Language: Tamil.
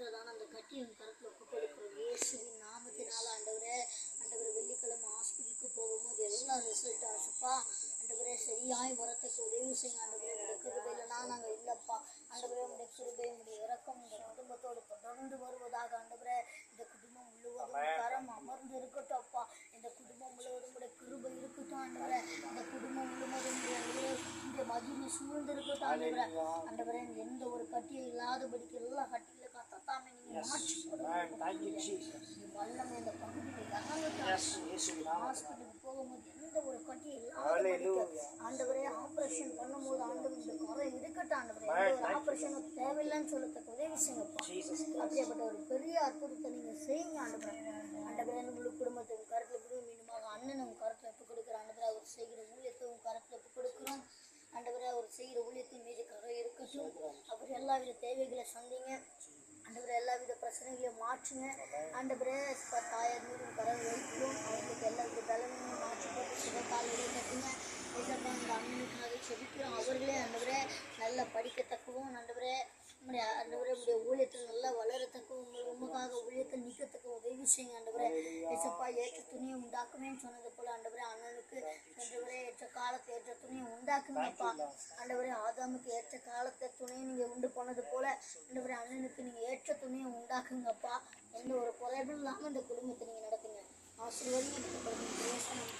இருக்கிறதான அந்த கட்டியின் கருத்தில் ஒப்பு கொடுக்கிறோம் இயேசுவின் நாமத்தினால ஆண்டவரே ஆண்டவரே வெள்ளிக்கிழமை ஹாஸ்பிட்டலுக்கு போகும்போது எல்லாம் ரிசல்ட் ஆச்சுப்பா ஆண்டவரே சரியாய் வரத்துக்கு உதவி செய்யுங்க ஆண்டவரே உடைய கிருபையிலனா நாங்கள் இல்லைப்பா. ஆண்டவரே உடைய கிருபை உடைய இறக்கம் இந்த குடும்பத்தோடு தொடர்ந்து வருவதாக ஆண்டவரே இந்த குடும்பம் முழுவதும் கரம் அமர்ந்து இருக்கட்டும் அப்பா இந்த குடும்பம் முழுவதும் உடைய கிருபை இருக்கட்டும் ஆண்டவரே. இந்த குடும்பம் முழுவதும் உடைய உடைய இந்த மகிமை சூழ்ந்து இருக்கட்டும் ஆண்டவரே ஆண்டவரே எந்த ஒரு கட்டியும் இல்லாதபடிக்கு எல்லா கட்டியில கத்தத்தாமே நீங்க மாற்றி Amen. Thank you, Jesus. வல்லமை இந்த பகுதியில். ஹாஸ்பிட்டலுக்கு போகும்போது எந்த ஒரு கட்டி. ஆண்டவரே ஆபரேஷன் பண்ணும்போது ஆண்டவர் இந்த குறை இருக்கட்டும் ஆண்டவரே ஒரு ஆபரேஷனும் தேவையில்லைன்னு சொல்லத்தக்க உதவி ஒரு பெரிய அற்புதத்தை நீங்க செய்யுங்க ஆண்டவரே. ஆண்டவரே உங்களுக்கு குடும்பத்தின் கருத்துல கூட மீண்டுமாக அண்ணன் உங்க கருத்துல ஒப்பு கொடுக்குற ஆண்டவரே அவர் செய்கிற ஊழியத்தை உங்க கருத்துல ஒப்பு கொடுக்குறோம். ஆண்டவரே அவர் செய்கிற ஊழியத்தின் மீது கரை இருக்கட்டும். அவர் எல்லா வித தேவைகளை சந்திங்க. ஆண்டவரே எல்லா வித பிரச்சனைகளையும் மாற்றுங்க. ஆண்டவரே ப- தாயார் மீது கரை வைக்கிறோம். அவங்களுக்கு எல்லா வித பலனையும் மாற்றி போட்டு சுகக்காலையிலே கட்டுங்க. இதெல்லாம் அந்த அம்மனுக்காக செபிக்கிறோம். அவர்களே அந்தவரே நல்லா படிக்கத்தக்கவும் ஆண்டவரே நம்முடைய அந்தவரே நம்முடைய ஊழியத்தில் நல்லா வளரத்தக்கவும் உங்கள் உமக்காக ஊழியத்தில் நிற்கத்தக்க உதவி செய்யுங்க அந்தவரே ஏசப்பா ஏற்ற துணியை உண்டாக்குவேன்னு சொன்னது போல ஆண்டவரே அண்ணனுக்கு காலத்தை ஏற்ற துணியை உண்டாக்குங்கப்பா ஆண்டவரே ஆதாமுக்கு ஏற்ற காலத்தை துணியை நீங்க உண்டு பண்ணது போல ஆண்டவரே அண்ணனுக்கு நீங்க ஏற்ற துணியை உண்டாக்குங்கப்பா. எந்த ஒரு குறைவும் இல்லாம இந்த குடும்பத்தை நீங்க நடத்துங்க. ஆசீர்வாதம்